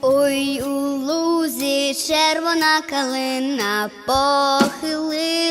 Ой, у лузі червона калина похилилася.